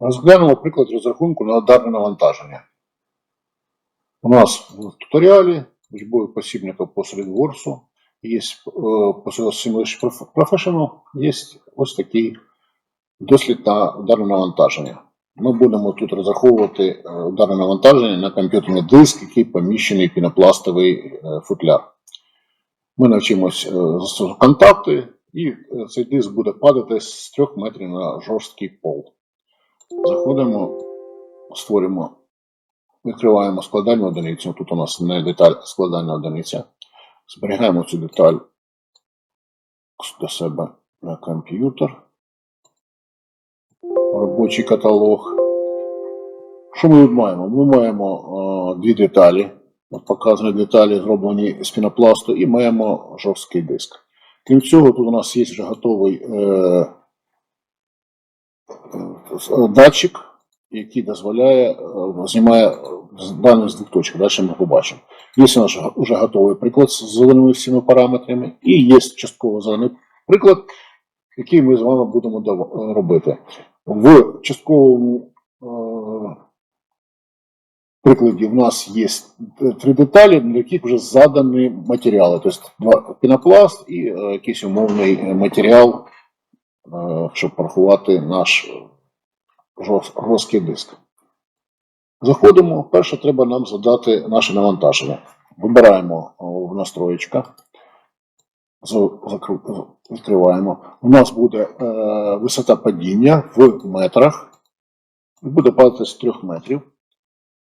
Розглянемо приклад розрахунку на ударне навантаження. У нас в туторіалі учбовий посібника по SolidWorks є е, по Simulation Professional, є ось такий дослід на ударне навантаження. Ми будемо тут розраховувати е, ударне навантаження на комп'ютерний диск, який поміщений в пінопластовий е, футляр. Ми навчимось е, контакти, і е, цей диск буде падати з 3 метрів на жорсткий пол. Заходимо, створюємо, відкриваємо складальну одиницю. Тут у нас не деталь, а складальна одиниця. Зберігаємо цю деталь до себе на комп'ютер. Робочий каталог. Що ми тут маємо? Ми маємо е, дві деталі. От показані деталі зроблені з пінопласту, і маємо жорсткий диск. Крім цього, тут у нас є вже готовий е, датчик, який дозволяє, е, знімає дані з двох точок. Далі ми побачимо. Є у нас вже готовий приклад з зеленими всіма параметрами, і є частково зелений приклад, який ми з вами будемо робити. В частковому е, прикладі в нас є три деталі, на яких вже задані матеріали. Тобто пінопласт і е, якийсь умовний е, матеріал, е, щоб порахувати наш жорсткий диск. Заходимо. Перше треба нам задати наше навантаження. Вибираємо в настроєчках. Відкриваємо. У нас буде е, висота падіння в метрах. Буде падати з 3 метрів.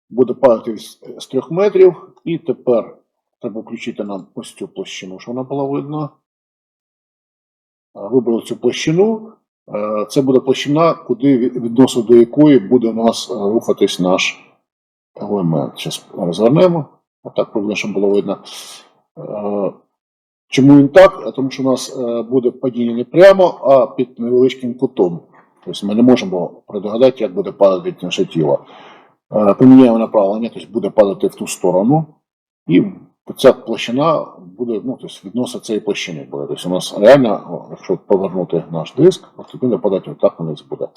Буде падати з, з 3 метрів. І тепер треба включити нам ось цю площину, щоб вона була видно. Е, Вибрали цю площину. Е, Це буде площина, куди від- відносно до якої буде у нас е, рухатись наш елемент. Зараз розвернемо. Отак приблизно, щоб було видно. Е, Чому він так? Тому що у нас буде падіння не прямо, а під невеличким кутом. Тобто ми не можемо предугадати, як буде падати наше тіло. Поміняємо направлення, тобто буде падати в ту сторону, і ця площина буде ну, тобто відносно цієї площини буде. Тобто у нас реально, якщо повернути наш диск, то буде падати отак вниз буде.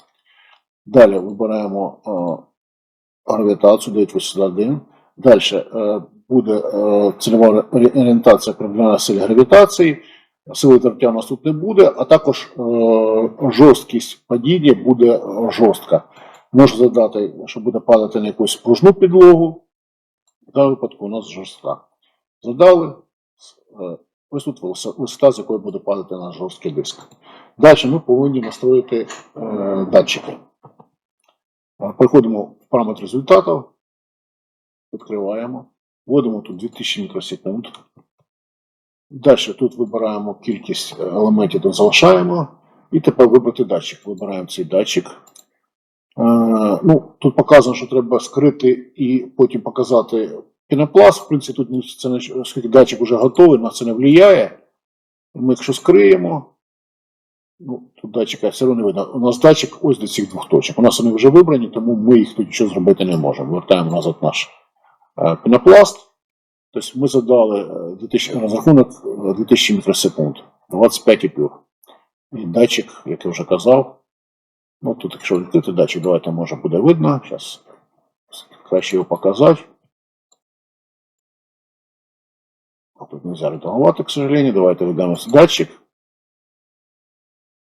Далі вибираємо е, гравітацію 981. Далі е, буде е, цільова орієнтація определена силі гравітації, сили тертя у нас тут не буде, а також е, жорсткість падіння буде е, жорстка. Можна задати, що буде падати на якусь пружну підлогу. В даному випадку у нас жорстка. Задали. е, Ось тут висота, з якої буде падати наш жорсткий диск. Далі ми повинні настроїти е, датчики. Е, Переходимо в параметр результатів. Відкриваємо. Вводимо тут 2000 мікросекунд. Далі тут вибираємо кількість е, елементів, тут залишаємо. І тепер вибрати датчик. Вибираємо цей датчик. Е, ну, тут показано, що треба скрити і потім показати пінопласт. В принципі, тут це оскільки датчик вже готовий, на це не впливає. Ми якщо скриємо, ну, тут датчика все одно не видно. У нас датчик ось до цих двох точок. У нас вони вже вибрані, тому ми їх тут нічого зробити не можемо. Вертаємо назад наш е, пінопласт. Тобто ми задали е, 2000, розрахунок е, 2000 мікросекунд, 25 пюр. І датчик, як я вже казав, ну тут, якщо відкрити датчик, давайте може буде видно. Зараз краще його показати. Нельзя редагувати, к сожалению. Давайте видамо датчик.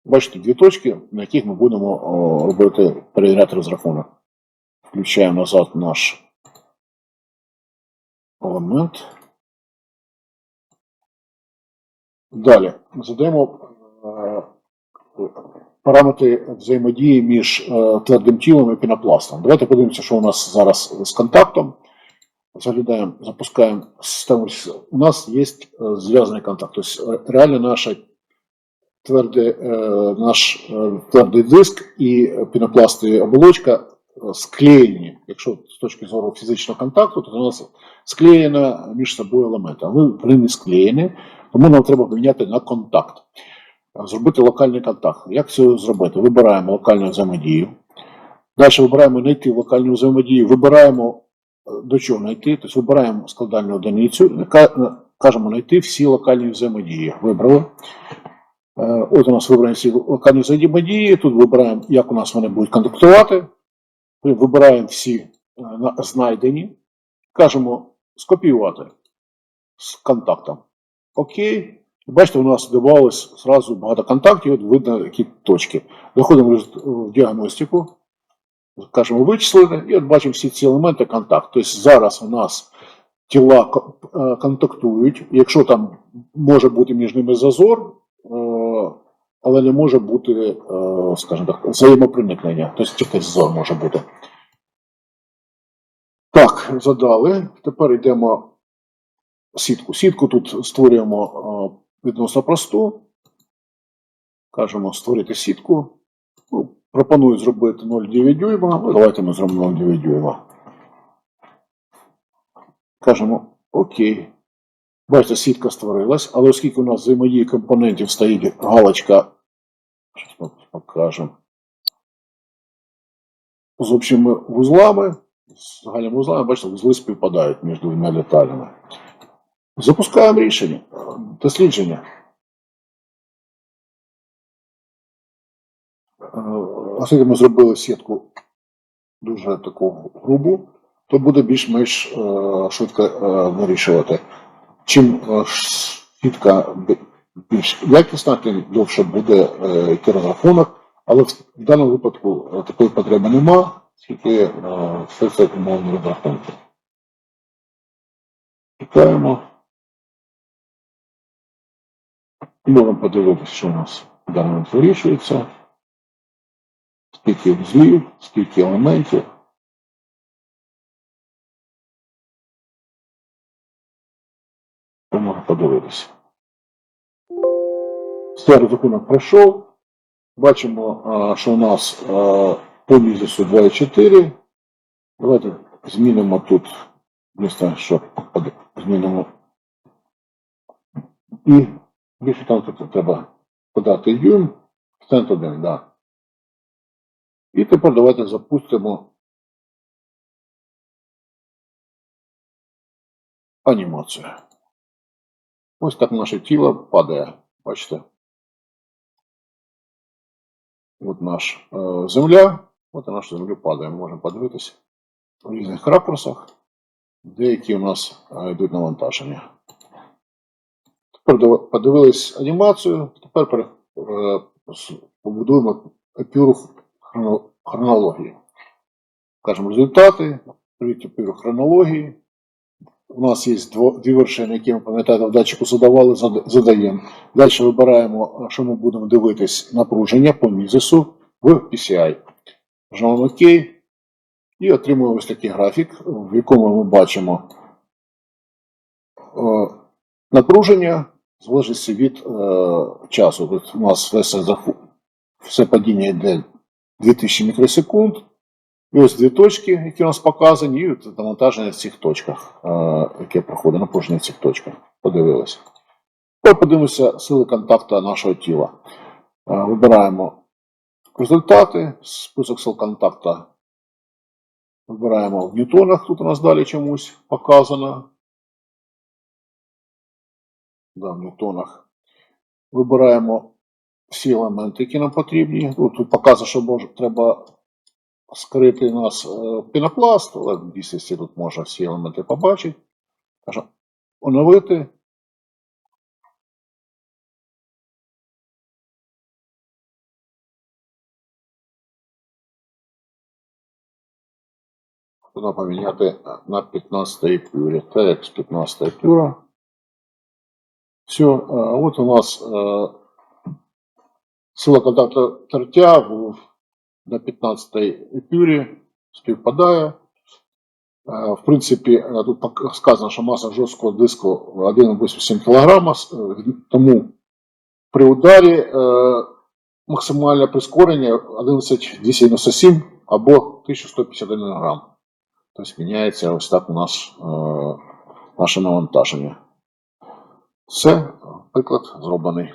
Бачите, дві точки, на яких ми будемо робити перевіряти розрахунок. Включаємо назад наш елемент. Далі задаємо е, параметри взаємодії між е, твердим тілом і пінопластом. Давайте подивимося, що у нас зараз з контактом. Заглядаємо, запускаємо систему. У нас є е, зв'язаний контакт. Тобто е, реально наша тверде, е, наш твердий диск і пінопластова оболочка склеєні. Якщо з точки зору фізичного контакту, то у нас склеєна між собою елементи. Але вони не склеєні, тому нам треба поміняти на контакт. Зробити локальний контакт. Як це зробити? Вибираємо локальну взаємодію. Далі вибираємо знайти локальну взаємодію, вибираємо до чого знайти, тобто вибираємо складальну одиницю, і кажемо знайти всі локальні взаємодії. Вибрали. Е, От у нас вибрані всі локальні взаємодії. Тут вибираємо, як у нас вони будуть контактувати. Вибираємо всі е, знайдені, кажемо скопіювати з контактом. Окей. Бачите, у нас додавалось зразу багато контактів, от видно, які точки. Доходимо в діагностику, кажемо вичислити, і от бачимо всі ці елементи контакт. Тобто зараз у нас тіла е, контактують, якщо там може бути між ними зазор, е, але не може бути, е, скажімо так, взаємопроникнення, тобто тільки зазор може бути. Так, задали. Тепер йдемо сітку. Сітку тут створюємо відносно просту. Кажемо створити сітку. Ну, пропоную зробити 0,9 дюйма. Давайте ми зробимо 0,9 дюйма. Кажемо окей. Бачите, сітка створилась, але оскільки у нас взаємодії компонентів стоїть галочка, щось покажемо. З общими вузлами, з загальними вузлами, бачите, вузли співпадають між двома деталями. Запускаємо рішення, дослідження. Оскільки ми зробили сітку дуже таку грубу, то буде більш-менш е, швидко е, вирішувати. Чим е, сітка більш якісна, тим довше буде йти розрахунок. Але в даному випадку такої потреби нема, оскільки е, все це умовні розрахунки. Чекаємо. Можемо подивитися, що у нас в даний вирішується. Скільки вузлів, скільки елементів. То можна подивитися. Все, розрахунок пройшов. Бачимо, що у нас по мізису 2,4. Давайте змінимо тут, місце, що змінимо. І більше там треба подати дюйм, цент 1, да. І тепер давайте запустимо анімацію. Ось так наше тіло падає. Бачите? От наш е, земля, от на нашу землю падає. Ми можемо подивитися в різних ракурсах. Деякі у нас е, йдуть навантаження. Тепер подивились анімацію. Тепер е, побудуємо епюру хронології. Кажемо результати, епюру хронології. У нас є дві вершини, які ми пам'ятаєте, в датчику задавали, задаємо. Далі вибираємо, що ми будемо дивитись напруження по мізису в PCI. Нажимаємо ОК і отримуємо ось такий графік, в якому ми бачимо е, напруження в залежності від е, часу. Тут у нас все, все падіння йде 2000 мікросекунд. І ось дві точки, які у нас показані, і навантаження в цих точках, е, яке проходить напруження в цих точках. Подивилися. Тепер подивимося сили контакту нашого тіла. Е, Вибираємо результати, список сил контакту. Вибираємо в ньютонах, тут у нас далі чомусь показано. Да, в ньютонах. Вибираємо всі елементи, які нам потрібні. Ну, тут показано, що може, треба скрити у нас е, пінопласт, але в дійсності тут можна всі елементи побачити. Кажемо, оновити. Треба поміняти на 15 епюрі. Текст 15 епюра. Все, от у нас е, сила контакту тертя в, на 15 епюрі співпадає. В принципі, е, тут сказано, що маса жорсткого диску 1,87 кг, тому при ударі максимальне прискорення 11,297 або 1151 грам. Тобто міняється ось так у нас е, наше навантаження. Все, приклад зроблений.